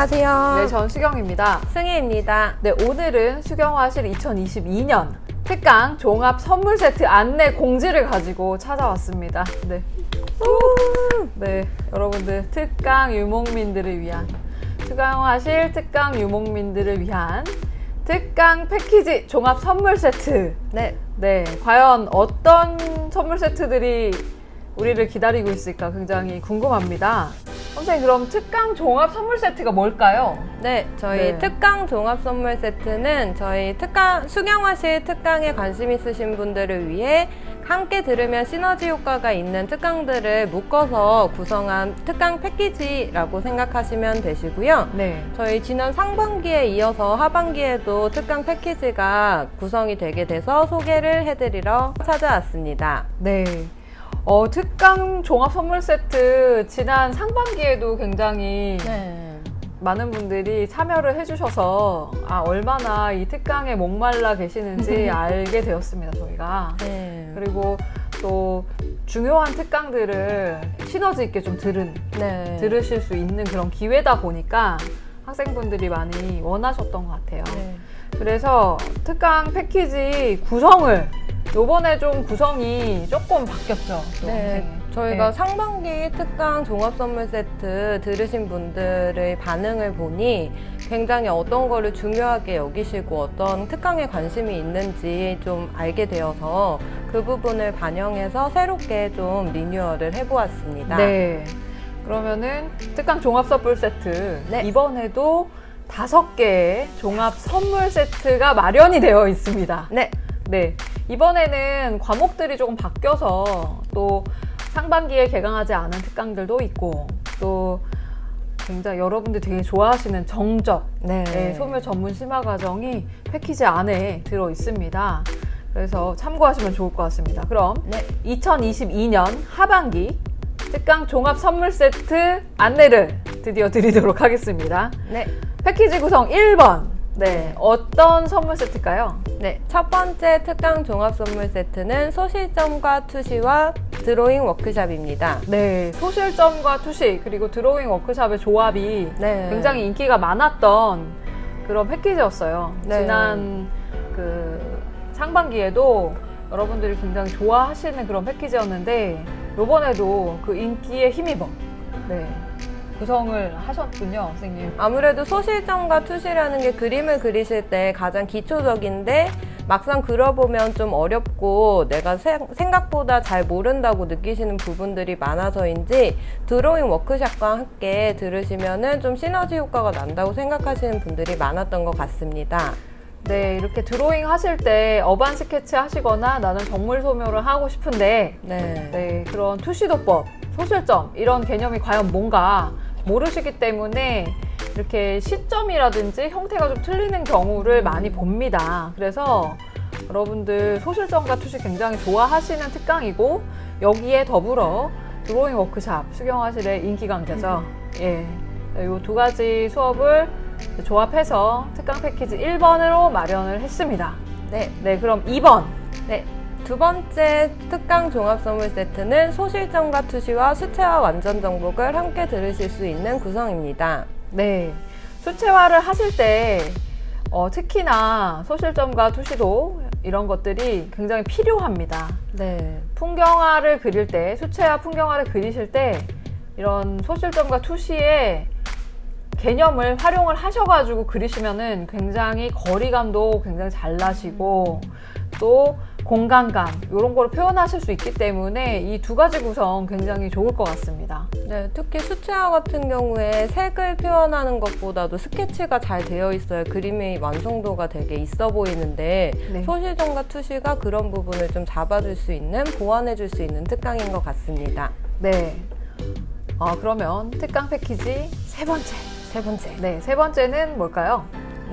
안녕하세요. 네, 전 수경입니다. 승희입니다. 네, 오늘은 수경화실 2022년 특강 종합 선물 세트 안내 공지를 가지고 찾아왔습니다. 네. 네, 여러분들 특강 유목민들을 위한 수경화실 특강 유목민들을 위한 특강 패키지 종합 선물 세트. 네. 네, 과연 어떤 선물 세트들이 우리를 기다리고 있을까 굉장히 궁금합니다. 선생님, 그럼 특강 종합 선물 세트가 뭘까요? 네, 저희 네. 특강 종합 선물 세트는 저희 특강 수경화실 특강에 관심 있으신 분들을 위해 함께 들으면 시너지 효과가 있는 특강들을 묶어서 구성한 특강 패키지라고 생각하시면 되시고요. 네. 저희 지난 상반기에 이어서 하반기에도 특강 패키지가 구성이 되게 돼서 소개를 해드리러 찾아왔습니다. 네. 어, 특강 종합 선물 세트 지난 상반기에도 굉장히 네. 많은 분들이 참여를 해주셔서 아, 얼마나 이 특강에 목말라 계시는지 알게 되었습니다, 저희가. 네. 그리고 또 중요한 특강들을 시너지 있게 좀 들은, 네. 들으실 수 있는 그런 기회다 보니까 학생분들이 많이 원하셨던 것 같아요. 네. 그래서 특강 패키지 구성을 요번에 좀 구성이 조금 바뀌었죠. 또 네. 저희가 네. 상반기 특강 종합 선물 세트 들으신 분들의 반응을 보니 굉장히 어떤 거를 중요하게 여기시고 어떤 특강에 관심이 있는지 좀 알게 되어서 그 부분을 반영해서 새롭게 좀 리뉴얼을 해보았습니다. 네. 그러면은 특강 종합 선물 세트 네. 이번에도 다섯 개의 종합 선물 세트가 마련이 되어 있습니다. 네, 네. 이번에는 과목들이 조금 바뀌어서 또 상반기에 개강하지 않은 특강들도 있고 또 굉장히 여러분들 되게 좋아하시는 정적 네. 네, 소묘 전문 심화 과정이 패키지 안에 들어 있습니다. 그래서 참고하시면 좋을 것 같습니다. 그럼 네. 2022년 하반기 특강 종합 선물 세트 안내를 드디어 드리도록 하겠습니다. 네. 패키지 구성 1번. 네, 어떤 선물 세트일까요? 네, 첫 번째 특강 종합 선물 세트는 소실점과 투시와 드로잉 워크샵입니다. 네, 소실점과 투시 그리고 드로잉 워크샵의 조합이 네. 굉장히 인기가 많았던 그런 패키지였어요. 네. 지난 그 상반기에도 여러분들이 굉장히 좋아하시는 그런 패키지였는데 요번에도 그 인기에 힘입어 네, 구성을 하셨군요, 선생님. 아무래도 소실점과 투시라는 게 그림을 그리실 때 가장 기초적인데 막상 그려보면 좀 어렵고 내가 세- 생각보다 잘 모른다고 느끼시는 부분들이 많아서인지 드로잉 워크샵과 함께 들으시면은 좀 시너지 효과가 난다고 생각하시는 분들이 많았던 것 같습니다. 네, 이렇게 드로잉 하실 때 어반 스케치 하시거나 나는 정물 소묘를 하고 싶은데 네. 네, 그런 투시도법, 소실점 이런 개념이 과연 뭔가 모르시기 때문에 이렇게 시점이라든지 형태가 좀 틀리는 경우를 많이 봅니다. 그래서 여러분들 소실점과 투시 굉장히 좋아하시는 특강이고 여기에 더불어 드로잉 워크샵 수경화실의 인기 강자죠. 예, 이 두 가지 수업을 조합해서 특강 패키지 1번으로 마련을 했습니다. 네. 네, 그럼 2번. 네. 두 번째 특강 종합 선물 세트는 소실점과 투시와 수채화 완전 정복을 함께 들으실 수 있는 구성입니다. 네. 수채화를 하실 때 어, 특히나 소실점과 투시도 이런 것들이 굉장히 필요합니다. 네. 풍경화를 그릴 때, 수채화 풍경화를 그리실 때 이런 소실점과 투시의 개념을 활용을 하셔가지고 그리시면은 굉장히 거리감도 굉장히 잘 나시고 또 공간감 이런 걸 표현하실 수 있기 때문에 이 두 가지 구성 굉장히 좋을 것 같습니다. 네, 특히 수채화 같은 경우에 색을 표현하는 것보다도 스케치가 잘 되어 있어야 그림의 완성도가 되게 있어 보이는데 네. 소실점과 투시가 그런 부분을 좀 잡아줄 수 있는 보완해 줄 수 있는 특강인 것 같습니다. 네. 어, 그러면 특강 패키지 세 번째. 세 번째. 네, 세 번째는 뭘까요?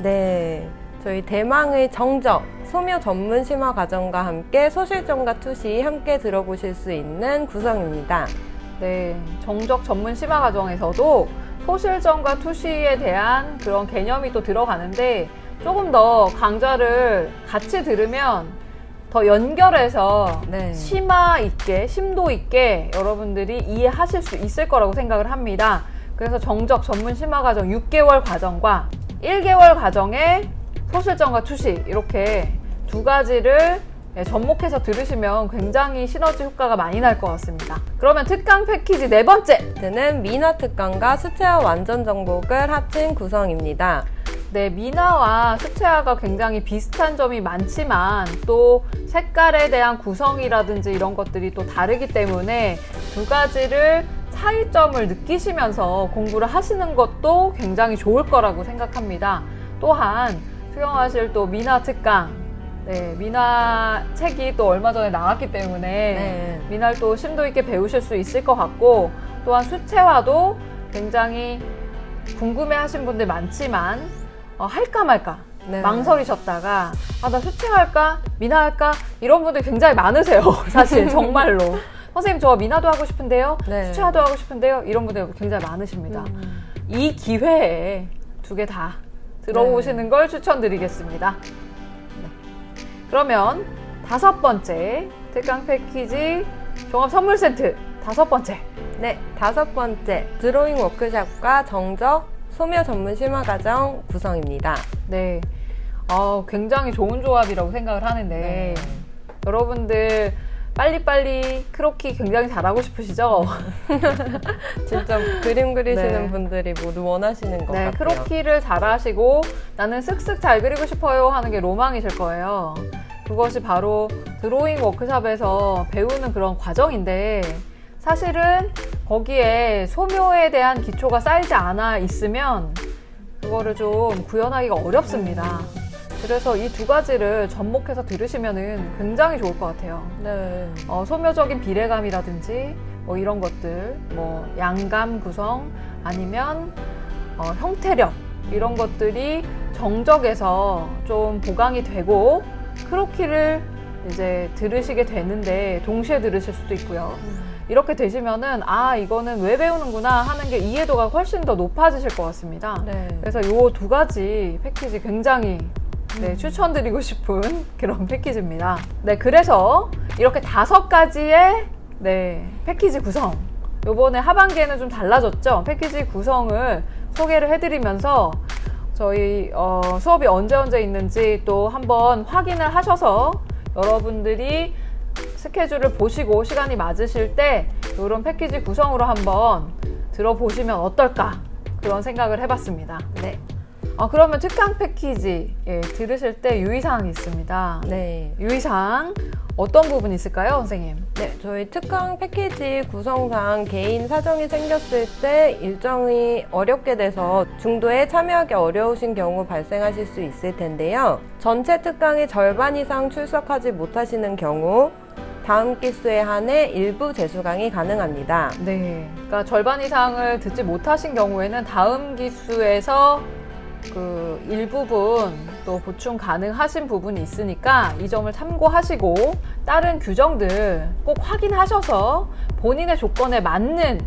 네. 저희 대망의 정적, 소묘 전문 심화 과정과 함께 소실점과 투시 함께 들어보실 수 있는 구성입니다. 네, 정적 전문 심화 과정에서도 소실점과 투시에 대한 그런 개념이 또 들어가는데 조금 더 강좌를 같이 들으면 더 연결해서 네. 심화 있게, 심도 있게 여러분들이 이해하실 수 있을 거라고 생각을 합니다. 그래서 정적 전문 심화 과정 6개월 과정과 1개월 과정의 소실점과 투시 이렇게 두 가지를 예, 접목해서 들으시면 굉장히 시너지 효과가 많이 날 것 같습니다. 그러면 특강 패키지 네 번째 는 민화 특강과 수채화 완전 정복을 합친 구성입니다. 네, 미나와 수채화가 굉장히 비슷한 점이 많지만 또 색깔에 대한 구성이라든지 이런 것들이 또 다르기 때문에 두 가지를 차이점을 느끼시면서 공부를 하시는 것도 굉장히 좋을 거라고 생각합니다. 또한 수경하실 또 미나 특강 네, 미나 책이 또 얼마 전에 나왔기 때문에 네. 미나를 또 심도 있게 배우실 수 있을 것 같고 또한 수채화도 굉장히 궁금해 하신 분들 많지만 어, 할까 말까 네. 망설이셨다가 아 나 수채화 할까 미나 할까 이런 분들 굉장히 많으세요 사실 정말로 선생님 저 미나도 하고 싶은데요 네. 수채화도 하고 싶은데요 이런 분들 굉장히 많으십니다 음. 이 기회에 두 개 다 들어보시는 걸 추천드리겠습니다. 네. 그러면 다섯 번째 특강 패키지 종합 선물 세트 다섯 번째 네, 다섯 번째 드로잉 워크샵과 정적 소묘 전문 심화 과정 구성입니다. 네 어, 굉장히 좋은 조합이라고 생각을 하는데 네. 여러분들 빨리빨리 크로키 굉장히 잘하고 싶으시죠? 진짜 그림 그리시는 네. 분들이 모두 원하시는 것 네, 같아요. 크로키를 잘하시고 나는 쓱쓱 잘 그리고 싶어요 하는 게 로망이실 거예요. 그것이 바로 드로잉 워크샵에서 배우는 그런 과정인데 사실은 거기에 소묘에 대한 기초가 쌓이지 않아 있으면 그거를 좀 구현하기가 어렵습니다. 그래서 이 두 가지를 접목해서 들으시면 굉장히 좋을 것 같아요. 네. 어, 소묘적인 비례감이라든지 뭐 이런 것들, 뭐 양감 구성 아니면 어, 형태력 이런 것들이 정적에서 좀 보강이 되고 크로키를 이제 들으시게 되는데 동시에 들으실 수도 있고요. 이렇게 되시면은 아 이거는 왜 배우는구나 하는 게 이해도가 훨씬 더 높아지실 것 같습니다. 네. 그래서 이두 가지 패키지 굉장히 네, 추천드리고 싶은 그런 패키지입니다. 네, 그래서 이렇게 다섯 가지의 네, 패키지 구성. 요번에 하반기에는 좀 달라졌죠. 패키지 구성을 소개를 해드리면서 저희 어, 수업이 언제 언제 있는지 또 한번 확인을 하셔서 여러분들이 스케줄을 보시고 시간이 맞으실 때 이런 패키지 구성으로 한번 들어보시면 어떨까 그런 생각을 해봤습니다. 네. 아, 그러면 특강 패키지 예, 들으실 때 유의사항이 있습니다. 네. 유의사항 어떤 부분이 있을까요, 선생님? 네, 저희 특강 패키지 구성상 개인 사정이 생겼을 때 일정이 어렵게 돼서 중도에 참여하기 어려우신 경우 발생하실 수 있을 텐데요. 전체 특강의 절반 이상 출석하지 못하시는 경우 다음 기수에 한해 일부 재수강이 가능합니다. 네. 그러니까 절반 이상을 듣지 못하신 경우에는 다음 기수에서 그 일부분 또 보충 가능하신 부분이 있으니까 이 점을 참고하시고 다른 규정들 꼭 확인하셔서 본인의 조건에 맞는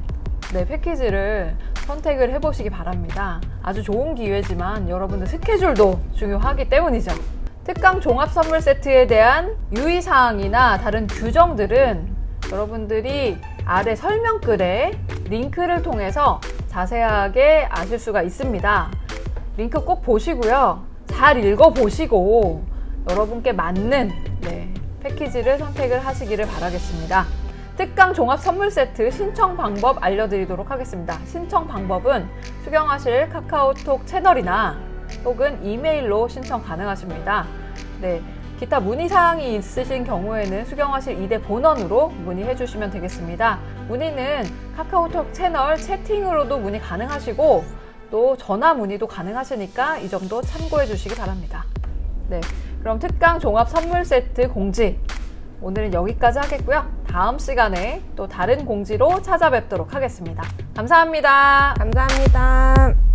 네, 패키지를 선택을 해보시기 바랍니다. 아주 좋은 기회지만 여러분들 스케줄도 중요하기 때문이죠. 특강 종합 선물 세트에 대한 유의사항이나 다른 규정들은 여러분들이 아래 설명글에 링크를 통해서 자세하게 아실 수가 있습니다. 링크 꼭 보시고요. 잘 읽어보시고 여러분께 맞는 네, 패키지를 선택을 하시기를 바라겠습니다. 특강 종합 선물 세트 신청 방법 알려드리도록 하겠습니다. 신청 방법은 수경하실 카카오톡 채널이나 혹은 이메일로 신청 가능하십니다. 네. 기타 문의 사항이 있으신 경우에는 수경하실 이대 본원으로 문의해 주시면 되겠습니다. 문의는 카카오톡 채널 채팅으로도 문의 가능하시고 또 전화 문의도 가능하시니까 이 점도 참고해 주시기 바랍니다. 네. 그럼 특강 종합 선물 세트 공지 오늘은 여기까지 하겠고요. 다음 시간에 또 다른 공지로 찾아뵙도록 하겠습니다. 감사합니다. 감사합니다.